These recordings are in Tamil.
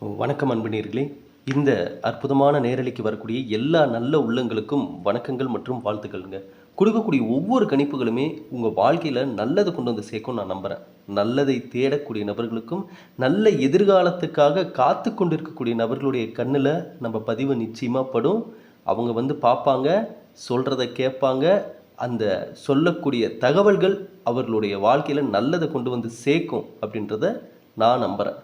வணக்கம் அன்பினீர்களே இந்த அற்புதமான நேரலைக்கு வரக்கூடிய எல்லா நல்ல உள்ளங்களுக்கும் வணக்கங்கள் மற்றும் வாழ்த்துக்கள்ங்க. கொடுக்கக்கூடிய ஒவ்வொரு கணிப்புகளுமே உங்கள் வாழ்க்கையில் நல்லதை கொண்டு வந்து சேர்க்கும் நான் நம்புகிறேன் நல்லதை தேடக்கூடிய நபர்களுக்கும் நல்ல எதிர்காலத்துக்காக காத்து கொண்டிருக்கக்கூடிய நபர்களுடைய கண்ணில் நம்ம பதிவு நிச்சயமாக படும். அவங்க வந்து பார்ப்பாங்க சொல்கிறத கேட்பாங்க. அந்த சொல்லக்கூடிய தகவல்கள் அவர்களுடைய வாழ்க்கையில் நல்லதை கொண்டு வந்து சேர்க்கும் அப்படின்றத நான் நம்புகிறேன்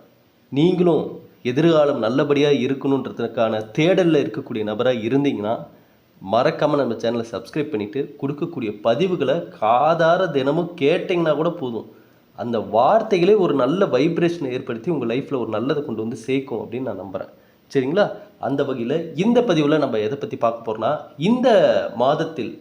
நீங்களும் எதிர்காலம் நல்லபடியாக இருக்கணுன்றதுக்கான தேடலில் இருக்கக்கூடிய நபராக இருந்தீங்கன்னா மறக்காமல் நம்ம சேனலை சப்ஸ்கிரைப் பண்ணிவிட்டு கொடுக்கக்கூடிய பதிவுகளை காதார தினமும் கேட்டிங்கன்னா கூட போதும். அந்த வார்த்தைகளே ஒரு நல்ல வைப்ரேஷனை ஏற்படுத்தி உங்கள் லைஃப்பில் ஒரு நல்லதை கொண்டு வந்து சேர்க்கும் அப்படின்னு நான் நம்புகிறேன் சரிங்களா? அந்த வகையில் இந்த பதிவில் நம்ம எதை பற்றி பார்க்க போகிறோன்னா இந்த மாதத்தில்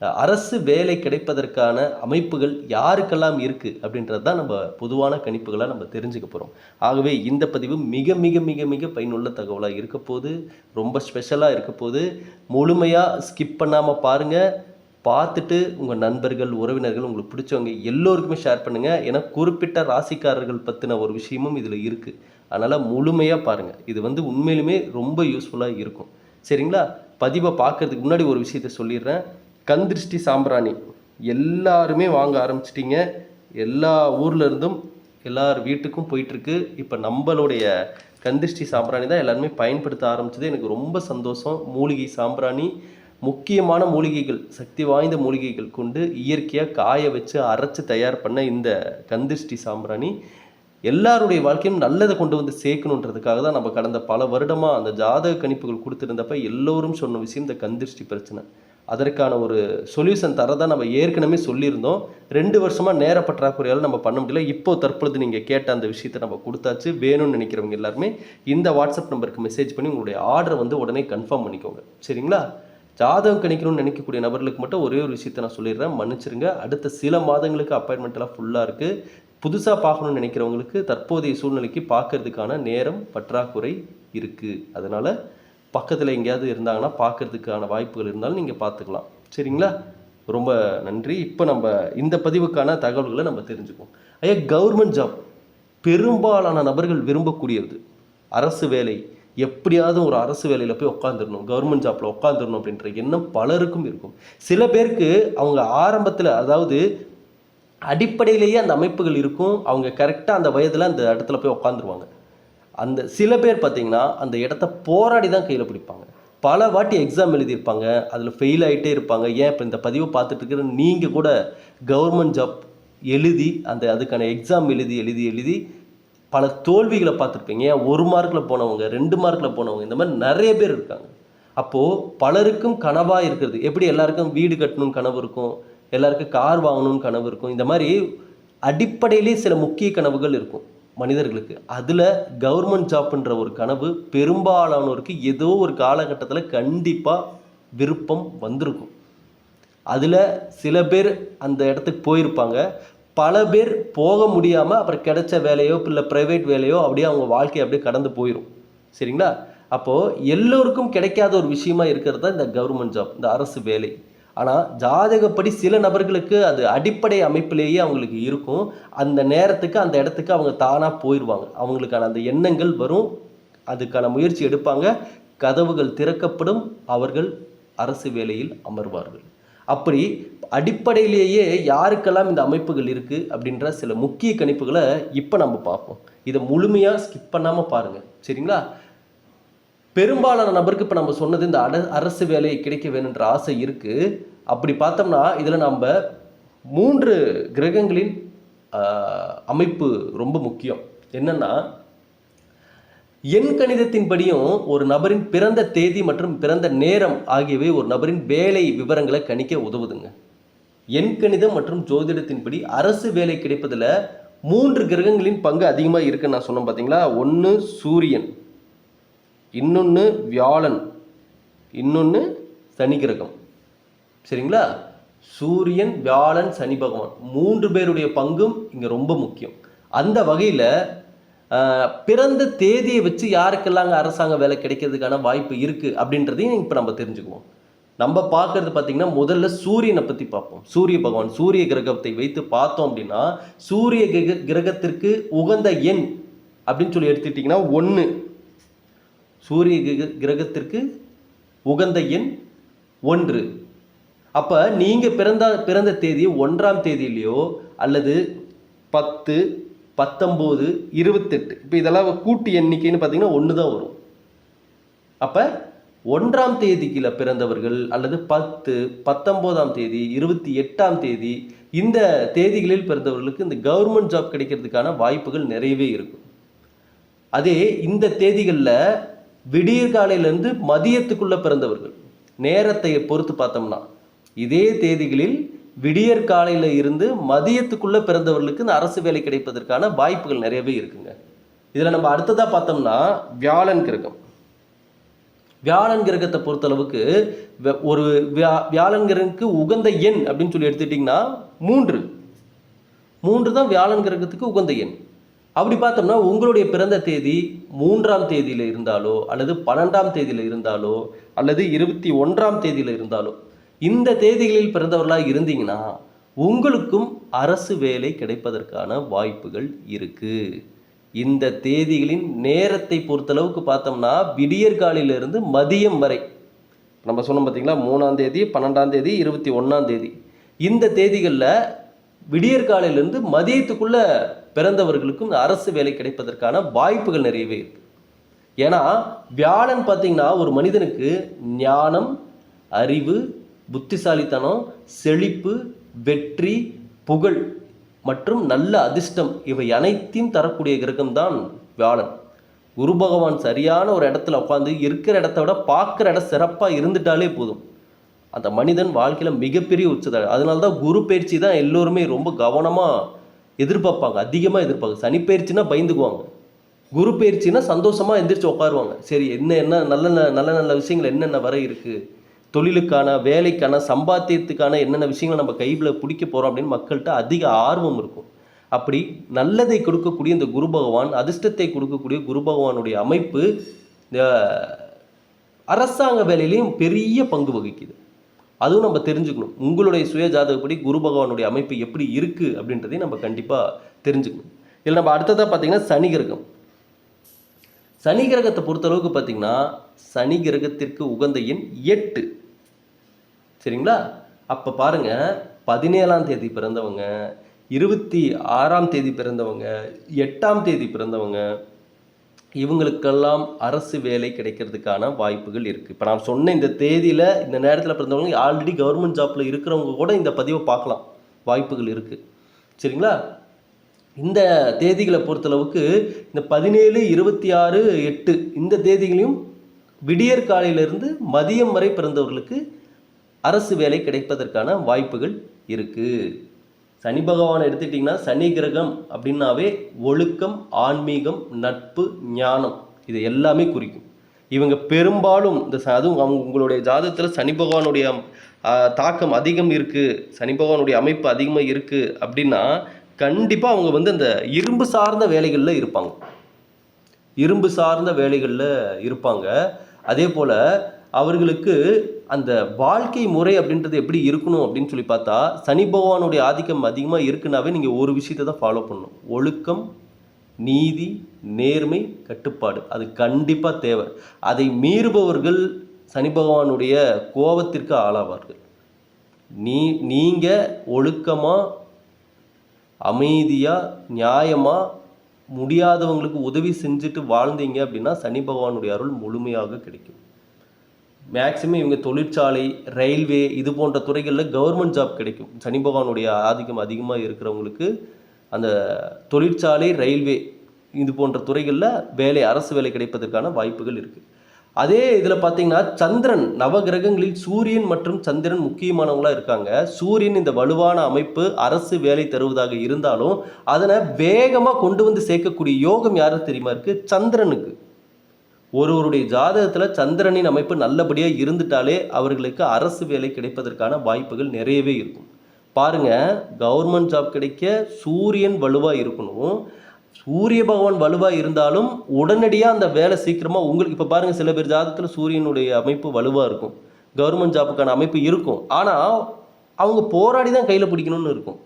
அரசு வேலை கிடைப்பதற்கான அமைப்புகள் யாருக்கெல்லாம் இருக்குது அப்படின்றது தான் நம்ம பொதுவான கணிப்புகளாக நம்ம தெரிஞ்சுக்க போகிறோம் ஆகவே இந்த பதிவு மிக மிக மிக மிக பயனுள்ள தகவலாக இருக்க போது ரொம்ப ஸ்பெஷலாக இருக்க போது முழுமையாக ஸ்கிப் பண்ணாமல் பாருங்கள் பார்த்துட்டு உங்கள் நண்பர்கள் உறவினர்கள் உங்களுக்கு பிடிச்சவங்க எல்லோருக்குமே ஷேர் பண்ணுங்கள் ஏன்னா குறிப்பிட்ட ராசிக்காரர்கள் பற்றின ஒரு விஷயமும் இதில் இருக்குது அதனால் முழுமையாக பாருங்கள் இது வந்து உண்மையிலுமே ரொம்ப யூஸ்ஃபுல்லாக இருக்கும். சரிங்களா? பதிவை பார்க்கறதுக்கு முன்னாடி ஒரு விஷயத்த சொல்லிடுறேன். கந்திருஷ்டி சாம்பிராணி. எல்லாருமே வாங்க ஆரம்பிச்சிட்டிங்க. எல்லா ஊர்லேருந்தும் எல்லார் வீட்டுக்கும் போயிட்டுருக்கு. இப்போ நம்மளுடைய கந்திஷ்டி சாம்பிராணி தான் எல்லாருமே பயன்படுத்த ஆரம்பிச்சது. எனக்கு ரொம்ப சந்தோஷம். மூலிகை சாம்பிராணி முக்கியமான மூலிகைகள் சக்தி வாய்ந்த மூலிகைகள் கொண்டு இயற்கையாக காய வச்சு அரைச்சி தயார் பண்ண இந்த கந்திஷ்டி சாம்பிராணி எல்லாருடைய வாழ்க்கையும் நல்லதை கொண்டு வந்து சேர்க்கணுன்றதுக்காக தான் நம்ம கடந்த பல வருடமாக அந்த ஜாதக கணிப்புகள் கொடுத்துருந்தப்ப எல்லோரும் சொன்ன விஷயம் இந்த கந்திஷ்டி பிரச்சனை. அதற்கான ஒரு சொல்யூஷன் தரதான் நம்ம ஏற்கனவே சொல்லியிருந்தோம். ரெண்டு வருஷமாக நேர பற்றாக்குறையால் நம்ம பண்ண முடியல. இப்போ தற்பொழுது நீங்கள் கேட்ட அந்த விஷயத்தை நம்ம கொடுத்தாச்சு. வேணும்னு நினைக்கிறவங்க எல்லாருமே இந்த வாட்ஸ்அப் நம்பருக்கு மெசேஜ் பண்ணி உங்களுடைய ஆர்டரை வந்து உடனே கன்ஃபார்ம் பண்ணிக்கோங்க. சரிங்களா? ஜாதகம் கணிக்கணும்னு நினைக்கக்கூடிய நபர்களுக்கு மட்டும் ஒரே ஒரு விஷயத்தை நான் சொல்லிடுறேன். மன்னிச்சிருங்க. அடுத்த சில மாதங்களுக்கு அப்பாயின்மெண்ட்லாம் ஃபுல்லாக இருக்குது புதுசாக பார்க்கணும்னு நினைக்கிறவங்களுக்கு தற்போதைய சூழ்நிலைக்கு பார்க்கறதுக்கான நேரம் பற்றாக்குறை இருக்குது அதனால் பக்கத்தில் எங்கேயாவது இருந்தாங்கன்னா பார்க்கறதுக்கான வாய்ப்புகள் இருந்தாலும் நீங்கள் பார்த்துக்கலாம். சரிங்களா? ரொம்ப நன்றி. இப்போ நம்ம இந்த பதிவுக்கான தகவல்களை நம்ம தெரிஞ்சுக்குவோம் ஐயா கவர்மெண்ட் ஜாப் பெரும்பாலான நபர்கள் விரும்பக்கூடியது. அரசு வேலை. எப்படியாவது ஒரு அரசு வேலையில் போய் உட்காந்துடணும் கவர்மெண்ட் ஜாப்பில் உட்காந்துடணும் அப்படின்ற எண்ணம் பலருக்கும் இருக்கும். சில பேருக்கு அவங்க ஆரம்பத்தில் அதாவது அடிப்படையிலேயே அந்த அமைப்புகள் இருக்கும். அவங்க கரெக்டாக அந்த வயதில் அந்த இடத்துல போய் உட்காந்துருவாங்க அந்த சில பேர் பார்த்திங்கன்னா அந்த இடத்த போராடி தான் கையில் பிடிப்பாங்க. பல வாட்டி எக்ஸாம் எழுதியிருப்பாங்க. அதில் ஃபெயில் ஆகிட்டே இருப்பாங்க. ஏன் இப்போ இந்த பதிவை பார்த்துட்டு இருக்கிற நீங்கள் கூட கவர்மெண்ட் ஜாப் எழுதி அந்த அதுக்கான எக்ஸாம் எழுதி எழுதி எழுதி பல தோல்விகளை பார்த்துருப்பீங்க. ஏன்? ஒரு மார்க்கில் போனவங்க ரெண்டு மார்க்கில் போனவங்க இந்த மாதிரி நிறைய பேர் இருக்காங்க. அப்போது பலருக்கும் கனவாக இருக்கிறது. எப்படி எல்லாருக்கும் வீடு கட்டணும்னு கனவு இருக்கும்? எல்லாருக்கும் கார் வாங்கணும்னு கனவு இருக்கும்? இந்த மாதிரி அடிப்படையிலே சில முக்கிய கனவுகள் இருக்கும். மனிதர்களுக்கு. அதில் கவர்மெண்ட் ஜாப்ன்ற ஒரு கனவு பெரும்பாலானோருக்கு ஏதோ ஒரு காலகட்டத்தில் கண்டிப்பாக விருப்பம் வந்திருக்கும். அதில் சில பேர் அந்த இடத்துக்கு போயிருப்பாங்க. பல பேர் போக முடியாமல் அப்புறம் கிடைச்ச வேலையோ இல்லை ப்ரைவேட் வேலையோ அப்படியே அவங்க வாழ்க்கையை அப்படியே கடந்து போயிடும் சரிங்களா? அப்போது எல்லோருக்கும் கிடைக்காத ஒரு விஷயமா இருக்கிறது தான் இந்த கவர்மெண்ட் ஜாப் இந்த அரசு வேலை. ஆனால் ஜாதகப்படி சில நபர்களுக்கு அது அடிப்படை அமைப்பிலேயே அவங்களுக்கு இருக்கும். அந்த நேரத்துக்கு அந்த இடத்துக்கு அவங்க தானாக போயிடுவாங்க அவங்களுக்கான அந்த எண்ணங்கள் வரும். அதுக்கான முயற்சி எடுப்பாங்க. கதவுகள் திறக்கப்படும். அவர்கள் அரசு வேலையில் அமர்வார்கள். அப்படி அடிப்படையிலேயே யாருக்கெல்லாம் இந்த அமைப்புகள் இருக்குது அப்படின்ற சில முக்கிய கணிப்புகளை இப்போ நம்ம பார்ப்போம். இதை முழுமையாக ஸ்கிப் பண்ணாமல் பாருங்கள் சரிங்களா? பெரும்பாலான நபருக்கு இப்போ நம்ம சொன்னது இந்த அட அரசு வேலை கிடைக்க வேணுன்ற ஆசை இருக்குது அப்படி பார்த்தோம்னா இதில் நம்ம மூன்று கிரகங்களின் அமைப்பு ரொம்ப முக்கியம். என்னென்னா எண் கணிதத்தின்படியும் ஒரு நபரின் பிறந்த தேதி மற்றும் பிறந்த நேரம் ஆகியவை ஒரு நபரின் வேலை விவரங்களை கணிக்க உதவுதுங்க. எண் கணிதம் மற்றும் ஜோதிடத்தின்படி அரசு வேலை கிடைப்பதில் மூன்று கிரகங்களின் பங்கு அதிகமாக இருக்குன்னு நான் சொன்னேன் பார்த்தீங்களா ஒன்று சூரியன் இன்னொன்று வியாழன் இன்னொன்று சனி கிரகம். சரிங்களா? சூரியன் வியாழன் சனி பகவான் மூன்று பேருடைய பங்கும் இங்கே ரொம்ப முக்கியம். அந்த வகையில் பிறந்த தேதியை வச்சு யாருக்கெல்லாங்க அரசாங்க வேலை கிடைக்கிறதுக்கான வாய்ப்பு இருக்குது அப்படின்றதையும் இப்போ நம்ம தெரிஞ்சுக்குவோம். நம்ம பார்க்கறது பார்த்திங்கன்னா முதல்ல சூரியனை பற்றி பார்ப்போம். சூரிய பகவான் சூரிய கிரகத்தை வைத்து பார்த்தோம் அப்படின்னா சூரிய கிரக கிரகத்திற்கு உகந்த எண் அப்படின்னு சொல்லி எடுத்துக்கிட்டிங்கன்னா ஒன்று சூரிய கிரகத்திற்கு உகந்த எண் ஒன்று. அப்போ நீங்கள் பிறந்த பிறந்த தேதி ஒன்றாம் தேதியிலையோ அல்லது பத்து பத்தொம்போது இருபத்தெட்டு. இப்போ இதெல்லாம் கூட்டு எண்ணிக்கைன்னு பார்த்தீங்கன்னா ஒன்று தான் வரும். அப்போ ஒன்றாம் தேதிக்குள்ள பிறந்தவர்கள் அல்லது பத்து பத்தொம்போதாம் தேதி இருபத்தி எட்டாம் தேதி இந்த தேதிகளில் பிறந்தவர்களுக்கு இந்த கவர்மெண்ட் ஜாப் கிடைக்கிறதுக்கான வாய்ப்புகள் நிறையவே இருக்கும். அதே இந்த தேதிகளில் விடியற் காலையிலேருந்து மதியத்துக்குள்ளே பிறந்தவர்கள். நேரத்தை பொறுத்து பார்த்தோம்னா இதே தேதிகளில் விடியற் காலையில் இருந்து மதியத்துக்குள்ளே பிறந்தவர்களுக்கு இந்த அரசு வேலை கிடைப்பதற்கான வாய்ப்புகள் நிறையவே இருக்குங்க. இதில் நம்ம அடுத்ததாக பார்த்தோம்னா வியாழன் கிரகம். வியாழன் கிரகத்தை பொறுத்தளவுக்கு ஒரு வியா வியாழன் கிரகத்துக்கு உகந்த எண் அப்படின்னு சொல்லி எடுத்துட்டிங்கன்னா மூன்று. மூன்று தான் வியாழன் கிரகத்துக்கு உகந்த எண். அப்படி பார்த்தோம்னா உங்களுடைய பிறந்த தேதி மூன்றாம் தேதியில் இருந்தாலோ அல்லது பன்னெண்டாம் தேதியில் இருந்தாலோ அல்லது இருபத்தி ஒன்றாம் தேதியில் இருந்தாலோ இந்த தேதிகளில் பிறந்தவர்களாக இருந்தீங்கன்னா உங்களுக்கும் அரசு வேலை கிடைப்பதற்கான வாய்ப்புகள் இருக்குது இந்த தேதிகளின் நேரத்தை பொறுத்தளவுக்கு பார்த்தோம்னா விடியற்காலிலிருந்து மதியம் வரை நம்ம சொன்னோம் பார்த்தீங்களா மூணாம் தேதி பன்னெண்டாம் தேதி இருபத்தி ஒன்றாம் தேதி இந்த தேதிகளில் விடியற்காலையிலிருந்து மதியத்துக்குள்ள பிறந்தவர்களுக்கும் அரசு வேலை கிடைப்பதற்கான வாய்ப்புகள் நிறையவே இருக்கு. ஏன்னா வியாழன் பார்த்தீங்கன்னா ஒரு மனிதனுக்கு ஞானம் அறிவு புத்திசாலித்தனம் செழிப்பு வெற்றி புகழ் மற்றும் நல்ல அதிர்ஷ்டம் இவை அனைத்தையும் தரக்கூடிய கிரகம்தான் வியாழன். குரு பகவான் சரியான ஒரு இடத்துல உட்காந்து இருக்கிற இடத்த விட பார்க்குற இடம் சிறப்பாக இருந்துட்டாலே போதும். அந்த மனிதன் வாழ்க்கையில் மிகப்பெரிய உச்சத்தை அதனால தான் குரு பயிற்சி தான் எல்லோருமே ரொம்ப கவனமாக எதிர்பார்ப்பாங்க அதிகமாக எதிர்பார்ப்பாங்க. சனி பயிற்சினா பயந்துக்குவாங்க. குரு பயிற்சினா சந்தோஷமாக எந்திரிச்சு உட்காருவாங்க. சரி என்ன என்ன நல்ல நல்ல நல்ல விஷயங்கள் என்னென்ன வர இருக்குது தொழிலுக்கான வேலைக்கான சம்பாத்தியத்துக்கான என்னென்ன விஷயங்களை நம்ம கையில் பிடிக்க போகிறோம் அப்படின்னு மக்கள்கிட்ட அதிக ஆர்வம் இருக்கும். அப்படி நல்லதை கொடுக்கக்கூடிய இந்த குரு பகவான் அதிர்ஷ்டத்தை கொடுக்கக்கூடிய குரு பகவானுடைய அமைப்பு இந்த அரசாங்க வேலையிலையும் பெரிய பங்கு வகிக்குது. அதுவும் நம்ம தெரிஞ்சுக்கணும். உங்களுடைய சுய ஜாதகப்படி குரு பகவானுடைய அமைப்பு எப்படி இருக்குது அப்படின்றதையும் நம்ம கண்டிப்பாக தெரிஞ்சுக்கணும். இதில் நம்ம அடுத்ததாக பார்த்தீங்கன்னா சனி கிரகம். சனி கிரகத்தை பொறுத்தளவுக்கு பார்த்தீங்கன்னா சனி கிரகத்திற்கு உகந்த எண் எட்டு. சரிங்களா? அப்போ பாருங்க பதினேழாம் தேதி பிறந்தவங்க இருபத்தி ஆறாம் தேதி பிறந்தவங்க எட்டாம் தேதி பிறந்தவங்க இவங்களுக்கெல்லாம் அரசு வேலை கிடைக்கிறதுக்கான வாய்ப்புகள் இருக்குது இப்போ நான் சொன்ன இந்த தேதியில் இந்த நேரத்தில் பிறந்தவங்க ஆல்ரெடி கவர்மெண்ட் ஜாப்பில் இருக்கிறவங்க கூட இந்த பதிவை பார்க்கலாம். வாய்ப்புகள் இருக்குது சரிங்களா? இந்த தேதிகளை பொறுத்தளவுக்கு இந்த பதினேழு இருபத்தி ஆறு எட்டு இந்த தேதிகளையும் விடியற் காலையிலிருந்து மதியம் வரை பிறந்தவர்களுக்கு அரசு வேலை கிடைப்பதற்கான வாய்ப்புகள் இருக்குது சனி பகவான் எடுத்துட்டிங்கன்னா சனி கிரகம் அப்படின்னாவே ஒழுக்கம் ஆன்மீகம் நட்பு ஞானம். இது எல்லாமே குறிக்கும். இவங்க பெரும்பாலும் இந்த அதுவும் அவங்க உங்களுடைய ஜாதகத்தில் சனி பகவானுடைய தாக்கம் அதிகம் இருக்குது சனி பகவானுடைய அமைப்பு அதிகமாக இருக்குது அப்படின்னா கண்டிப்பாக அவங்க வந்து அந்த இரும்பு சார்ந்த வேலைகளில் இருப்பாங்க. இரும்பு சார்ந்த வேலைகளில் இருப்பாங்க. அதே போல் அவர்களுக்கு அந்த வாழ்க்கை முறை அப்படின்றது எப்படி இருக்கணும் அப்படின்னு சொல்லி பார்த்தா சனி பகவானுடைய ஆதிக்கம் அதிகமாக இருக்குனாவே நீங்கள் ஒரு விஷயத்தை தான் ஃபாலோ பண்ணணும். ஒழுக்கம் நீதி நேர்மை கட்டுப்பாடு. அது கண்டிப்பாக தேவை. அதை மீறுபவர்கள் சனி பகவானுடைய கோபத்திற்கு ஆளாவார்கள். நீ நீங்கள் ஒழுக்கமாக அமைதியாக நியாயமாக முடியாதவங்களுக்கு உதவி செஞ்சுட்டு வாழ்ந்தீங்க அப்படின்னா சனி பகவானுடைய அருள் முழுமையாக கிடைக்கும். மேக்சிமம் இவங்க தொழிற்சாலை ரயில்வே இது போன்ற துறைகளில் கவர்மெண்ட் ஜாப் கிடைக்கும். சனி பகவானுடைய ஆதிக்கம் அதிகமாக இருக்கிறவங்களுக்கு அந்த தொழிற்சாலை ரயில்வே இது போன்ற துறைகளில் வேலை அரசு வேலை கிடைப்பதற்கான வாய்ப்புகள் இருக்குது அதே இதில் பார்த்தீங்கன்னா சந்திரன் நவகிரகங்களில் சூரியன் மற்றும் சந்திரன் முக்கியமானவங்களாக இருக்காங்க. சூரியன் இந்த வலுவான அமைப்பு அரசு வேலை தருவதாக இருந்தாலும் அதனை வேகமாக கொண்டு வந்து சேர்க்கக்கூடிய யோகம் யாரும் தெரியுமா இருக்குது சந்திரனுக்கு. ஒருவருடைய ஜாதகத்தில் சந்திரனின் அமைப்பு நல்லபடியாக இருந்துட்டாலே அவர்களுக்கு அரசு வேலை கிடைப்பதற்கான வாய்ப்புகள் நிறையவே இருக்கும். பாருங்கள் கவர்மெண்ட் ஜாப் கிடைக்க சூரியன் வலுவாக இருக்கணும். சூரிய பகவான் வலுவாக இருந்தாலும் உடனடியாக அந்த வேலை சீக்கிரமாக உங்களுக்கு இப்போ பாருங்கள் சில பேர் ஜாதகத்தில் சூரியனுடைய அமைப்பு வலுவாக இருக்கும். கவர்மெண்ட் ஜாப்புக்கான அமைப்பு இருக்கும். ஆனால் அவங்க போராடி தான் கையில் பிடிக்கணும்னு இருக்கும்.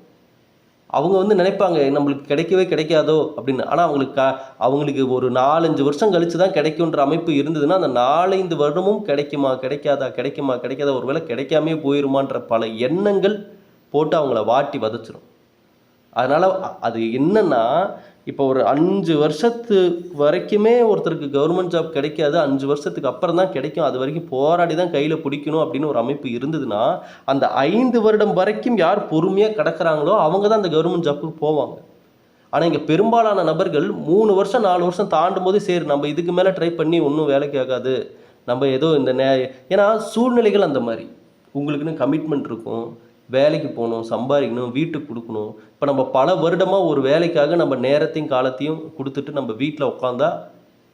அவங்க வந்து நினைப்பாங்க நம்மளுக்கு கிடைக்கவே கிடைக்காதோ அப்படின்னு. ஆனால் அவங்களுக்கு க அவங்களுக்கு ஒரு நாலஞ்சு வருஷம் கழித்து தான் கிடைக்குன்ற அமைப்பு இருந்ததுன்னா அந்த நாலஞ்சு வருடமும் கிடைக்குமா கிடைக்காதா கிடைக்குமா கிடைக்காதா ஒருவேளை கிடைக்காமே போயிருமான்ற பல எண்ணங்கள் போட்டு அவங்கள வாட்டி வதச்சிரும். அதனால் அது என்னன்னா இப்போ ஒரு அஞ்சு வருஷத்து வரைக்குமே ஒருத்தருக்கு கவர்மெண்ட் ஜாப் கிடைக்காது அஞ்சு வருஷத்துக்கு அப்புறம் தான் கிடைக்கும். அது வரைக்கும் போராடி தான் கையில் பிடிக்கணும் அப்படின்னு ஒரு அமைப்பு இருந்ததுன்னா அந்த ஐந்து வருடம் வரைக்கும் யார் பொறுமையாக கிடக்கிறாங்களோ அவங்க தான் அந்த கவர்மெண்ட் ஜாப்புக்கு போவாங்க. ஆனால் இங்கே பெரும்பாலான நபர்கள் மூணு வருஷம் நாலு வருஷம் தாண்டும் போது சரி நம்ம இதுக்கு மேலே ட்ரை பண்ணி ஒன்றும் வேலைக்கு ஆகாது. நம்ம ஏதோ இந்த நே ஏன்னா சூழ்நிலைகள் அந்த மாதிரி. உங்களுக்குன்னு கமிட்மெண்ட் இருக்கும். வேலைக்கு போகணும் சம்பாதிக்கணும் வீட்டுக்கு கொடுக்கணும். இப்போ நம்ம பல வருடமாக ஒரு வேலைக்காக நம்ம நேரத்தையும் காலத்தையும் கொடுத்துட்டு நம்ம வீட்டில் உட்காந்தா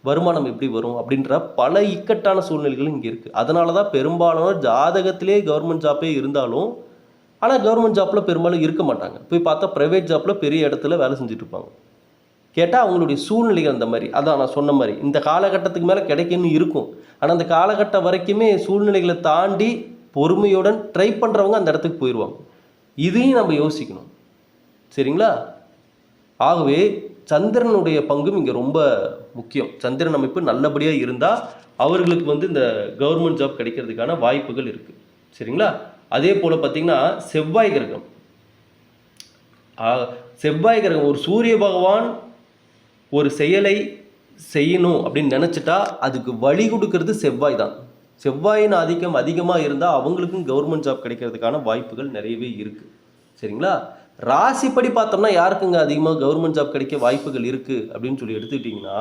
வருமானம் எப்படி வரும் அப்படின்ற பல இக்கட்டான சூழ்நிலைகள் இங்கே இருக்குது அதனால தான் பெரும்பாலான ஜாதகத்திலே கவர்மெண்ட் ஜாப்பே இருந்தாலும் ஆனால் கவர்மெண்ட் ஜாப்பில் பெரும்பாலும் இருக்க மாட்டாங்க. போய் பார்த்தா ப்ரைவேட் ஜாப்பில் பெரிய இடத்துல வேலை செஞ்சுட்ருப்பாங்க கேட்டால் அவங்களுடைய சூழ்நிலைகள் அந்த மாதிரி. அதான் நான் சொன்ன மாதிரி. இந்த காலகட்டத்துக்கு மேலே கிடைக்கும்னு இருக்கும். ஆனால் அந்த காலகட்டம் வரைக்குமே சூழ்நிலைகளை தாண்டி பொறுமையுடன் ட்ரை பண்ணுறவங்க அந்த இடத்துக்கு போயிடுவாங்க இதையும் நம்ம யோசிக்கணும். சரிங்களா? ஆகவே சந்திரனுடைய பங்கும் இங்கே ரொம்ப முக்கியம். சந்திரன் அமைப்பு நல்லபடியாக இருந்தால் அவர்களுக்கு வந்து இந்த கவர்மெண்ட் ஜாப் கிடைக்கிறதுக்கான வாய்ப்புகள் இருக்குது சரிங்களா? அதே போல் பார்த்தீங்கன்னா செவ்வாய் கிரகம். செவ்வாய் கிரகம் ஒரு சூரிய பகவான் ஒரு செயலை செய்யணும் அப்படின்னு நினச்சிட்டா அதுக்கு வழி கொடுக்கறது செவ்வாய் தான். செவ்வாயின் ஆதிக்கம் அதிகமாக இருந்தால் அவங்களுக்கும் கவர்மெண்ட் ஜாப் கிடைக்கிறதுக்கான வாய்ப்புகள் நிறையவே இருக்குது சரிங்களா? ராசிப்படி பார்த்தோம்னா யாருக்குங்க அதிகமாக கவர்மெண்ட் ஜாப் கிடைக்க வாய்ப்புகள் இருக்குது அப்படின்னு சொல்லி எடுத்துக்கிட்டிங்கன்னா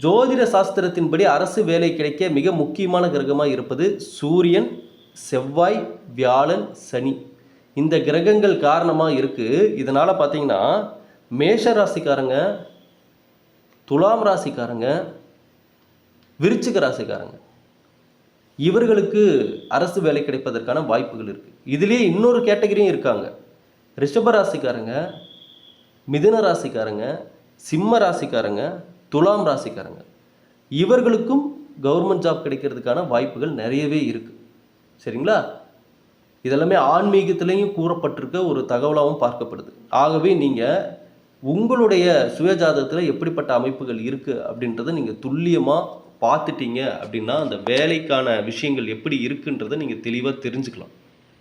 ஜோதிட சாஸ்திரத்தின்படி அரசு வேலை கிடைக்க மிக முக்கியமான கிரகமாக இருப்பது சூரியன் செவ்வாய் வியாழன் சனி. இந்த கிரகங்கள் காரணமாக இருக்குது இதனால் பார்த்தீங்கன்னா மேஷ ராசிக்காரங்க துலாம் ராசிக்காரங்க விருச்சிக ராசிக்காரங்க இவர்களுக்கு அரசு வேலை கிடைப்பதற்கான வாய்ப்புகள் இருக்குது இதுலேயே இன்னொரு கேட்டகரியும் இருக்காங்க. ரிஷப ராசிக்காரங்க மிதுன ராசிக்காரங்க சிம்ம ராசிக்காரங்க துலாம் ராசிக்காரங்க. இவர்களுக்கும் கவர்மெண்ட் ஜாப் கிடைக்கிறதுக்கான வாய்ப்புகள் நிறையவே இருக்குது சரிங்களா? இதெல்லாமே ஆன்மீகத்திலையும் கூறப்பட்டிருக்க ஒரு தகவலாகவும் பார்க்கப்படுது. ஆகவே நீங்கள் உங்களுடைய சுயஜாதகத்தில் எப்படிப்பட்ட அமைப்புகள் இருக்குது அப்படின்றத நீங்கள் துல்லியமாக பார்த்துட்டீங்க அப்படின்னா அந்த வேலைக்கான விஷயங்கள் எப்படி இருக்குன்றதை நீங்கள் தெளிவாக தெரிஞ்சுக்கலாம்.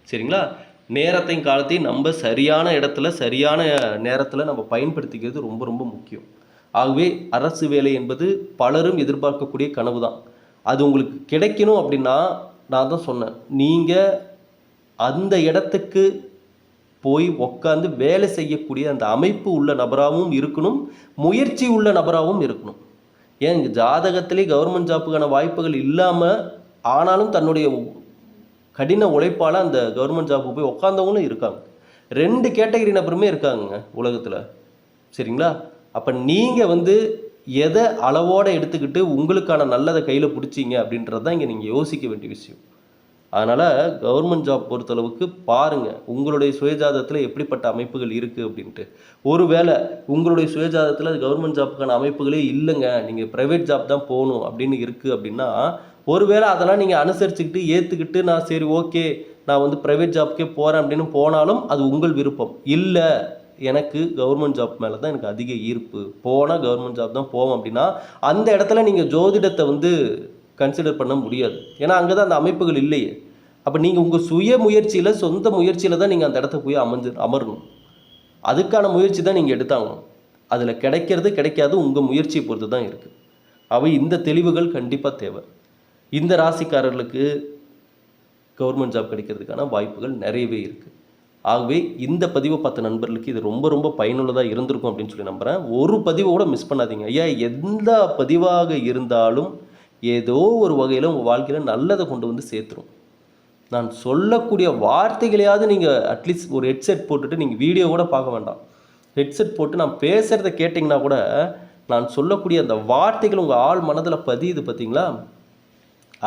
சரிங்களா? நேரத்தையும் காலத்தையும் நம்ம சரியான இடத்துல சரியான நேரத்தில் நம்ம பயன்படுத்திக்கிறது ரொம்ப ரொம்ப முக்கியம். ஆகவே அரசு வேலை என்பது பலரும் எதிர்பார்க்கக்கூடிய கனவு தான் அது உங்களுக்கு கிடைக்கணும் அப்படின்னா நான் தான் சொன்னேன். நீங்கள் அந்த இடத்துக்கு போய் உக்காந்து வேலை செய்யக்கூடிய அந்த அமைப்பு உள்ள நபராகவும் இருக்கணும் முயற்சி உள்ள நபராகவும் இருக்கணும். ஏன் இங்கே ஜாதகத்திலே கவர்மெண்ட் ஜாப்புக்கான வாய்ப்புகள் இல்லாமல் ஆனாலும் தன்னுடைய கடின உழைப்பால் அந்த கவர்மெண்ட் ஜாப்புக்கு போய் உட்காந்தவங்களும் இருக்காங்க. ரெண்டு கேட்டகரி நபருமே இருக்காங்க உலகத்தில். சரிங்களா? அப்போ நீங்கள் வந்து எதை அளவோடு எடுத்துக்கிட்டு உங்களுக்கான நல்லதை கையில் பிடிச்சிங்க அப்படின்றது தான் இங்கே நீங்கள் யோசிக்க வேண்டிய விஷயம். அதனால் கவர்மெண்ட் ஜாப் பொறுத்தளவுக்கு பாருங்கள் உங்களுடைய சுயஜாதத்தில் எப்படிப்பட்ட அமைப்புகள் இருக்குது அப்படின்ட்டு. ஒருவேளை உங்களுடைய சுயஜாதத்தில் கவர்மெண்ட் ஜாப்புக்கான அமைப்புகளே இல்லைங்க நீங்கள் ப்ரைவேட் ஜாப் தான் போகணும் அப்படின்னு இருக்குது அப்படின்னா ஒருவேளை அதெல்லாம் நீங்கள் அனுசரிச்சுக்கிட்டு ஏற்றுக்கிட்டு நான் சரி ஓகே நான் வந்து ப்ரைவேட் ஜாப்க்கே போகிறேன் அப்படின்னு போனாலும் அது உங்கள் விருப்பம். இல்லை எனக்கு கவர்மெண்ட் ஜாப் மேலே தான் எனக்கு அதிக ஈர்ப்பு. போனால் கவர்மெண்ட் ஜாப் தான் போவோம் அப்படின்னா அந்த இடத்துல நீங்கள் ஜோதிடத்தை வந்து கன்சிடர் பண்ண முடியாது. ஏன்னா அங்கே தான் அந்த அமைப்புகள் இல்லையே. அப்போ நீங்கள் உங்கள் சுய முயற்சியில் சொந்த முயற்சியில் தான் நீங்கள் அந்த இடத்த போய் அமைஞ்சு அமரணும். அதுக்கான முயற்சி தான் நீங்கள் எடுத்தாகணும். அதில் கிடைக்கிறது கிடைக்காது உங்கள் முயற்சியை பொறுத்து தான் இருக்குது அவை இந்த தெளிவுகள் கண்டிப்பாக தேவை. இந்த ராசிக்காரர்களுக்கு கவர்மெண்ட் ஜாப் கிடைக்கிறதுக்கான வாய்ப்புகள் நிறையவே இருக்குது ஆகவே இந்த பதிவை பார்த்த நண்பர்களுக்கு இது ரொம்ப ரொம்ப பயனுள்ளதாக இருந்திருக்கும் அப்படின்னு சொல்லி நம்புகிறேன் ஒரு பதிவை கூட மிஸ் பண்ணாதீங்க. ஐயா எந்த பதிவாக இருந்தாலும் ஏதோ ஒரு வகையில் உங்கள் வாழ்க்கையில் நல்லதை கொண்டு வந்து சேர்த்துரும். நான் சொல்லக்கூடிய வார்த்தைகளையாவது நீங்கள் அட்லீஸ்ட் ஒரு ஹெட்செட் போட்டுட்டு நீங்கள் வீடியோ கூட பார்க்க வேண்டாம். ஹெட்செட் போட்டு நான் பேசுகிறத கேட்டிங்கன்னா கூட நான் சொல்லக்கூடிய அந்த வார்த்தைகள் உங்கள் ஆள் மனதில் பதியுது பார்த்தீங்களா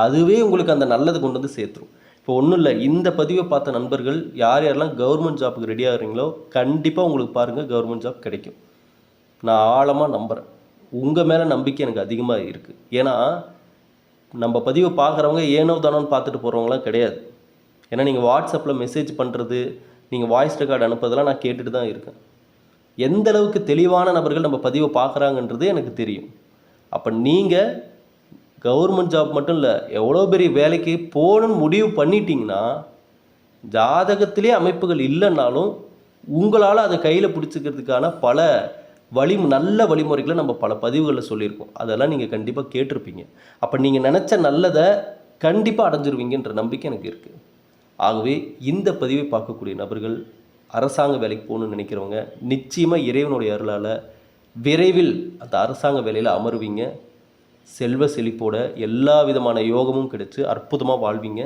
அதுவே உங்களுக்கு அந்த நல்லது கொண்டு வந்து சேர்த்துரும். இப்போ ஒன்றும் இல்லை இந்த பதிவை பார்த்த நண்பர்கள் யார் யாரெல்லாம் கவர்மெண்ட் ஜாப்புக்கு ரெடி ஆகுறீங்களோ கண்டிப்பாக உங்களுக்கு பாருங்கள் கவர்மெண்ட் ஜாப் கிடைக்கும். நான் ஆழமாக நம்புகிறேன் உங்கள் மேலே நம்பிக்கை எனக்கு அதிகமாக இருக்குது ஏன்னா நம்ம பதிவை பார்க்குறவங்க ஏனோ தானோன்னு பார்த்துட்டு போகிறவங்களாம் கிடையாது. ஏன்னா நீங்கள் வாட்ஸ்அப்பில் மெசேஜ் பண்ணுறது நீங்கள் வாய்ஸ் ரெக்கார்டு அனுப்புறதெல்லாம் நான் கேட்டுட்டு தான் இருக்கேன். எந்த அளவுக்கு தெளிவான நபர்கள் நம்ம பதிவை பார்க்குறாங்கன்றது எனக்கு தெரியும். அப்போ நீங்கள் கவர்மெண்ட் ஜாப் மட்டும் இல்லை எவ்வளோ பெரிய வேலைக்கு போகணும்னு முடிவு பண்ணிட்டீங்கன்னா ஜாதகத்திலே அமைப்புகள் இல்லைன்னாலும் உங்களால் அதை கையில் பிடிச்சிக்கிறதுக்கான பல வழி நல்ல வழிமுறைகளை நம்ம பல பதிவுகளில் சொல்லியிருக்கோம். அதெல்லாம் நீங்கள் கண்டிப்பாக கேட்டிருப்பீங்க. அப்போ நீங்கள் நினச்ச நல்லதை கண்டிப்பாக அடைஞ்சிருவீங்கன்ற நம்பிக்கை எனக்கு இருக்குது ஆகவே இந்த பதிவை பார்க்கக்கூடிய நபர்கள் அரசாங்க வேலைக்கு போகணும்னு நினைக்கிறவங்க நிச்சயமாக இறைவனுடைய அருளால் விரைவில் அந்த அரசாங்க வேலையில் அமருவீங்க. செல்வ செழிப்போட எல்லா விதமான யோகமும் கிடைச்சு அற்புதமாக வாழ்வீங்க.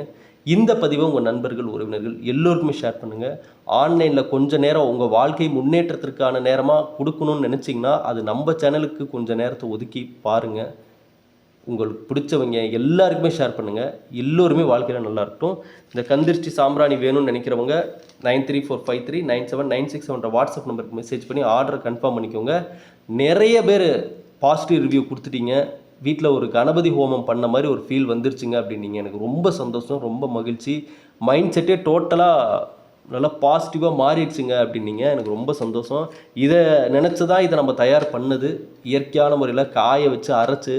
இந்த பதிவை உங்கள் நண்பர்கள் உறவினர்கள் எல்லோருக்குமே ஷேர் பண்ணுங்கள் ஆன்லைனில் கொஞ்சம் நேரம் உங்கள் வாழ்க்கை முன்னேற்றத்திற்கான நேரமாக கொடுக்கணும்னு நினச்சிங்கன்னா அது நம்ம சேனலுக்கு கொஞ்சம் நேரத்தை ஒதுக்கி பாருங்கள் உங்களுக்கு பிடிச்சவங்க எல்லாருக்குமே ஷேர் பண்ணுங்கள் எல்லோருமே வாழ்க்கையில் நல்லா இருக்கட்டும். இந்த கந்திருஷ்டி சாம்பிராணி வேணும்னு நினைக்கிறவங்க nine three four five three nine seven nine six செவன்ற WhatsApp நம்பருக்கு மெசேஜ் பண்ணி ஆர்டரை கன்ஃபார்ம் பண்ணிக்கோங்க. நிறைய பேர் பாசிட்டிவ் ரிவ்யூ கொடுத்துட்டீங்க. வீட்டில் ஒரு கணபதி ஹோமம் பண்ண மாதிரி ஒரு ஃபீல் வந்துருச்சுங்க அப்படின்னீங்க. எனக்கு ரொம்ப சந்தோஷம் ரொம்ப மகிழ்ச்சி. மைண்ட் செட்டே டோட்டலாக நல்லா பாசிட்டிவாக மாறிடுச்சுங்க அப்படின்னீங்க. எனக்கு ரொம்ப சந்தோஷம். இதை நினச்சி தான் இதை நம்ம தயார் பண்ணது. இயற்கையான முறையில் காய வச்சு அரைச்சு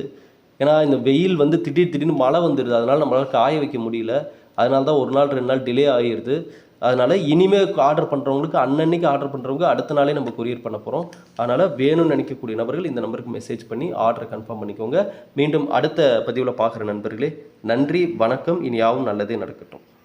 ஏன்னா இந்த வெயில் வந்து திடீர் திடீர்னு மழை வந்துடுது அதனால் நம்மளால் காய வைக்க முடியல. அதனால தான் ஒரு நாள் ரெண்டு நாள் டிலே ஆகிடுது அதனால் இனிமேல் ஆர்டர் பண்ணுறவங்களுக்கு அன்னன்னைக்கு ஆர்டர் பண்ணுறவங்க அடுத்த நாளே நம்ம கொரியர் பண்ண போகிறோம் அதனால் வேணும்னு நினைக்கக்கூடிய நபர்கள் இந்த நம்பருக்கு மெசேஜ் பண்ணி ஆர்டரை கன்ஃபார்ம் பண்ணிக்கோங்க. மீண்டும் அடுத்த பதிவில் பார்க்குற நண்பர்களே நன்றி வணக்கம். இனி யாவும் நல்லதே நடக்கட்டும்.